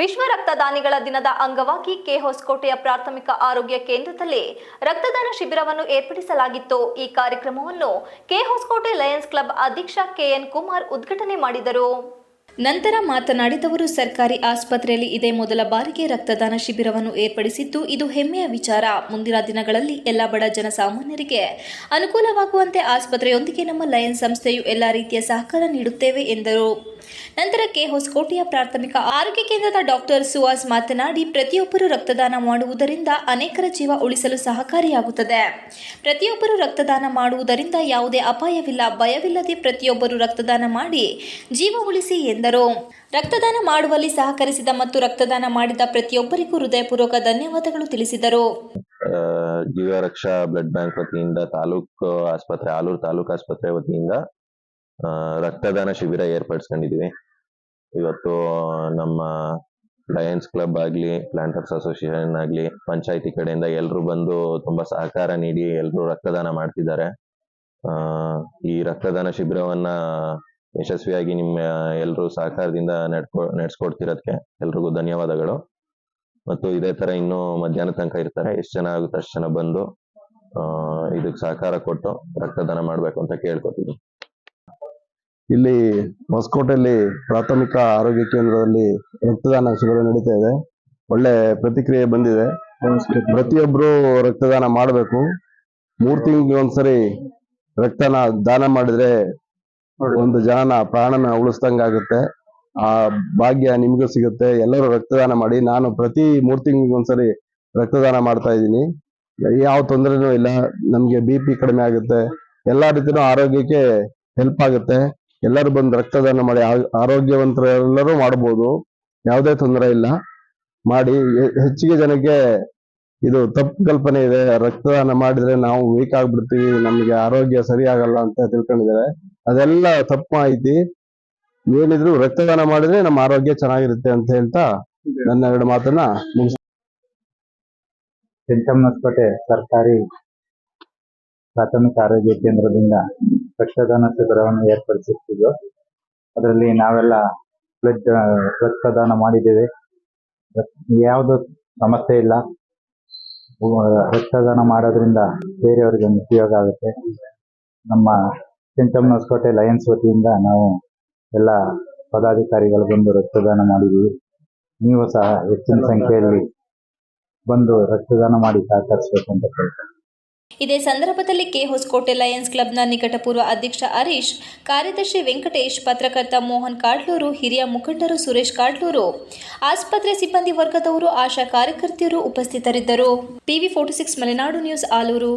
ವಿಶ್ವ ರಕ್ತದಾನಿಗಳ ದಿನದ ಅಂಗವಾಗಿ ಕೆ ಹೊಸಕೋಟೆಯ ಪ್ರಾಥಮಿಕ ಆರೋಗ್ಯ ಕೇಂದ್ರದಲ್ಲಿ ರಕ್ತದಾನ ಶಿಬಿರವನ್ನು ಏರ್ಪಡಿಸಲಾಗಿತ್ತು. ಈ ಕಾರ್ಯಕ್ರಮವನ್ನು ಕೆ ಹೊಸಕೋಟೆ ಲಯನ್ಸ್ ಕ್ಲಬ್ ಅಧ್ಯಕ್ಷ ಕೆಎನ್ ಕುಮಾರ್ ಉದ್ಘಾಟನೆ ಮಾಡಿದರು. ನಂತರ ಮಾತನಾಡಿದವರು, ಸರ್ಕಾರಿ ಆಸ್ಪತ್ರೆಯಲ್ಲಿ ಇದೇ ಮೊದಲ ಬಾರಿಗೆ ರಕ್ತದಾನ ಶಿಬಿರವನ್ನು ಏರ್ಪಡಿಸಿದ್ದು, ಇದು ಹೆಮ್ಮೆಯ ವಿಚಾರ. ಮುಂದಿನ ದಿನಗಳಲ್ಲಿ ಎಲ್ಲ ಬಡ ಜನಸಾಮಾನ್ಯರಿಗೆ ಅನುಕೂಲವಾಗುವಂತೆ ಆಸ್ಪತ್ರೆಯೊಂದಿಗೆ ನಮ್ಮ ಲಯನ್ ಸಂಸ್ಥೆಯು ಎಲ್ಲ ರೀತಿಯ ಸಹಕಾರ ನೀಡುತ್ತೇವೆ ಎಂದರು. ನಂತರ ಕೆ ಹೊಸಕೋಟೆಯ ಪ್ರಾಥಮಿಕ ಆರೋಗ್ಯ ಕೇಂದ್ರದ ಡಾಕ್ಟರ್ ಸುಹಾಸ್ ಮಾತನಾಡಿ, ಪ್ರತಿಯೊಬ್ಬರು ರಕ್ತದಾನ ಮಾಡುವುದರಿಂದ ಅನೇಕರ ಜೀವ ಉಳಿಸಲು ಸಹಕಾರಿಯಾಗುತ್ತದೆ. ಪ್ರತಿಯೊಬ್ಬರು ರಕ್ತದಾನ ಮಾಡುವುದರಿಂದ ಯಾವುದೇ ಅಪಾಯವಿಲ್ಲ, ಭಯವಿಲ್ಲದೆ ಪ್ರತಿಯೊಬ್ಬರು ರಕ್ತದಾನ ಮಾಡಿ ಜೀವ ಉಳಿಸಿ ಎಂದರು. ರಕ್ತದಾನ ಮಾಡುವಲ್ಲಿ ಸಹಕರಿಸಿದ ಮತ್ತು ರಕ್ತದಾನ ಮಾಡಿದ ಪ್ರತಿಯೊಬ್ಬರಿಗೂ ಹೃದಯಪೂರ್ವಕ ಧನ್ಯವಾದಗಳು ತಿಳಿಸಿದರು. ಜೀವ ರಕ್ಷಾ, ಬ್ಲಡ್ ಬ್ಯಾಂಕ್ ವತಿಯಿಂದ, ತಾಲೂಕು ಆಸ್ಪತ್ರೆ, ಆಲೂರು ತಾಲೂಕು ಆಸ್ಪತ್ರೆ ವತಿಯಿಂದ ರಕ್ತದಾನ ಶಿಬಿರ ಏರ್ಪಡಿಸ್ಕೊಂಡಿದೀವಿ. ಇವತ್ತು, ನಮ್ಮ ಲಯನ್ಸ್ ಕ್ಲಬ್ ಆಗ್ಲಿ ಪ್ಲಾಂಟರ್ಸ್ ಅಸೋಸಿಯೇಷನ್ ಆಗ್ಲಿ, ಪಂಚಾಯತಿ ಕಡೆಯಿಂದ ಎಲ್ರು ಬಂದು ತುಂಬಾ ಸಹಕಾರ ನೀಡಿ ಎಲ್ರು ರಕ್ತದಾನ ಮಾಡ್ತಿದ್ದಾರೆ. ಈ ರಕ್ತದಾನ ಶಿಬಿರವನ್ನ ಯಶಸ್ವಿಯಾಗಿ ನಿಮ್ಮ ಎಲ್ರು ಸಹಕಾರದಿಂದ ನಡ್ಕೊ ನಡೆಸ್ಕೊಡ್ತಿರೋದಕ್ಕೆ ಎಲ್ರಿಗೂ ಧನ್ಯವಾದಗಳು. ಮತ್ತು ಇದೇ ತರ ಇನ್ನು ಮಧ್ಯಾಹ್ನ ತನಕ ಇರ್ತಾರೆ. ಎಷ್ಟು ಜನ ಆಗುತ್ತೆ ಅಷ್ಟು ಜನ ಬಂದು ಇದಕ್ಕೆ ಸಹಕಾರ ಕೊಟ್ಟು ರಕ್ತದಾನ ಮಾಡ್ಬೇಕು ಅಂತ ಕೇಳ್ಕೊತೀನಿ ಇಲ್ಲಿ ಹೊಸಕೋಟೆಯಲ್ಲಿ ಪ್ರಾಥಮಿಕ ಆರೋಗ್ಯ ಕೇಂದ್ರದಲ್ಲಿ ರಕ್ತದಾನ ಶಿಬಿರ ನಡೀತಾ ಇದೆ. ಒಳ್ಳೆ ಪ್ರತಿಕ್ರಿಯೆ ಬಂದಿದೆ. ಪ್ರತಿಯೊಬ್ರು ರಕ್ತದಾನ ಮಾಡಬೇಕು. ಮೂರ್ ತಿಂಗಳಿಗೆ ಒಂದ್ಸರಿ ರಕ್ತನ ದಾನ ಮಾಡಿದ್ರೆ ಒಂದು ಜನನ ಪ್ರಾಣನ ಉಳಿಸ್ದಂಗಾಗುತ್ತೆ ಆ ಭಾಗ್ಯ ನಿಮಗೂ ಸಿಗುತ್ತೆ. ಎಲ್ಲರೂ ರಕ್ತದಾನ ಮಾಡಿ. ನಾನು ಪ್ರತಿ ಮೂರ್ ತಿಂಗಳಿಗೆ ಒಂದ್ಸರಿ ರಕ್ತದಾನ ಮಾಡ್ತಾ ಇದ್ದೀನಿ. ಯಾವ ತೊಂದರೆನೂ ಇಲ್ಲ. ನಮ್ಗೆ ಬಿ ಪಿ ಕಡಿಮೆ ಆಗುತ್ತೆ. ಎಲ್ಲಾ ರೀತಿನೂ ಆರೋಗ್ಯಕ್ಕೆ ಹೆಲ್ಪ್ ಆಗುತ್ತೆ. ಎಲ್ಲರೂ ಬಂದು ರಕ್ತದಾನ ಮಾಡಿ ಆರೋಗ್ಯವಂತರೆಲ್ಲರೂ ಮಾಡಬಹುದು ಯಾವುದೇ ತೊಂದರೆ ಇಲ್ಲ. ಮಾಡಿ ಹೆಚ್ಚಿಗೆ ಜನಕ್ಕೆ ಇದು ತಪ್ಪು ಕಲ್ಪನೆ ಇದೆ. ರಕ್ತದಾನ ಮಾಡಿದ್ರೆ ನಾವು ವೀಕ್ ಆಗ್ಬಿಡ್ತೀವಿ. ನಮ್ಗೆ ಆರೋಗ್ಯ ಸರಿ ಆಗಲ್ಲ ಅಂತ ತಿಳ್ಕೊಂಡಿದ್ದಾರೆ. ಅದೆಲ್ಲ ತಪ್ಪು ಮಾಹಿತಿ. ಏನಿದ್ರು ರಕ್ತದಾನ ಮಾಡಿದ್ರೆ ನಮ್ಮ ಆರೋಗ್ಯ ಚೆನ್ನಾಗಿರುತ್ತೆ ಅಂತ ಹೇಳ್ತಾ ನನ್ನ ಎರಡು ಮಾತನ್ನ ಮುಗಿಸ್ ಸರ್ಕಾರಿ ಪ್ರಾಥಮಿಕ ಆರೋಗ್ಯ ಕೇಂದ್ರದಿಂದ ರಕ್ತದಾನ ಶಿಬಿರವನ್ನು ಏರ್ಪಡಿಸುತ್ತಿದ್ದು ಅದರಲ್ಲಿ ನಾವೆಲ್ಲ ಬ್ಲಡ್ ರಕ್ತದಾನ ಮಾಡಿದ್ದೇವೆ. ಯಾವುದು ಸಮಸ್ಯೆ ಇಲ್ಲ. ರಕ್ತದಾನ ಮಾಡೋದ್ರಿಂದ ಬೇರೆಯವರಿಗೆ ಒಂದು ಉಪಯೋಗ ಆಗುತ್ತೆ. ನಮ್ಮ ಚಿಂತಮ್ಮನಕೋಟೆ ಲಯನ್ಸ್ ವತಿಯಿಂದ ನಾವು ಎಲ್ಲ ಪದಾಧಿಕಾರಿಗಳು ಬಂದು ರಕ್ತದಾನ ಮಾಡಿದ್ದೀವಿ. ನೀವು ಸಹ ಹೆಚ್ಚಿನ ಸಂಖ್ಯೆಯಲ್ಲಿ ಬಂದು ರಕ್ತದಾನ ಮಾಡಿ ಸಹಕರಿಸಬೇಕು ಅಂತ ಕೇಳ್ತೇನೆ ಇದೇ ಸಂದರ್ಭದಲ್ಲಿ ಕೆ ಹೊಸಕೋಟೆ ಲಯನ್ಸ್ ಕ್ಲಬ್ನ ನಿಕಟಪೂರ್ವ ಅಧ್ಯಕ್ಷ ಹರೀಶ್, ಕಾರ್ಯದರ್ಶಿ ವೆಂಕಟೇಶ್, ಪತ್ರಕರ್ತ ಮೋಹನ್ ಕಾಡ್ಲೂರು, ಹಿರಿಯ ಮುಖಂಡರು ಸುರೇಶ್ ಕಾಡ್ಲೂರು, ಆಸ್ಪತ್ರೆ ಸಿಬ್ಬಂದಿ ವರ್ಗದವರು, ಆಶಾ ಕಾರ್ಯಕರ್ತೆಯರು ಉಪಸ್ಥಿತರಿದ್ದರು. TV forty six Malenadu news Alur.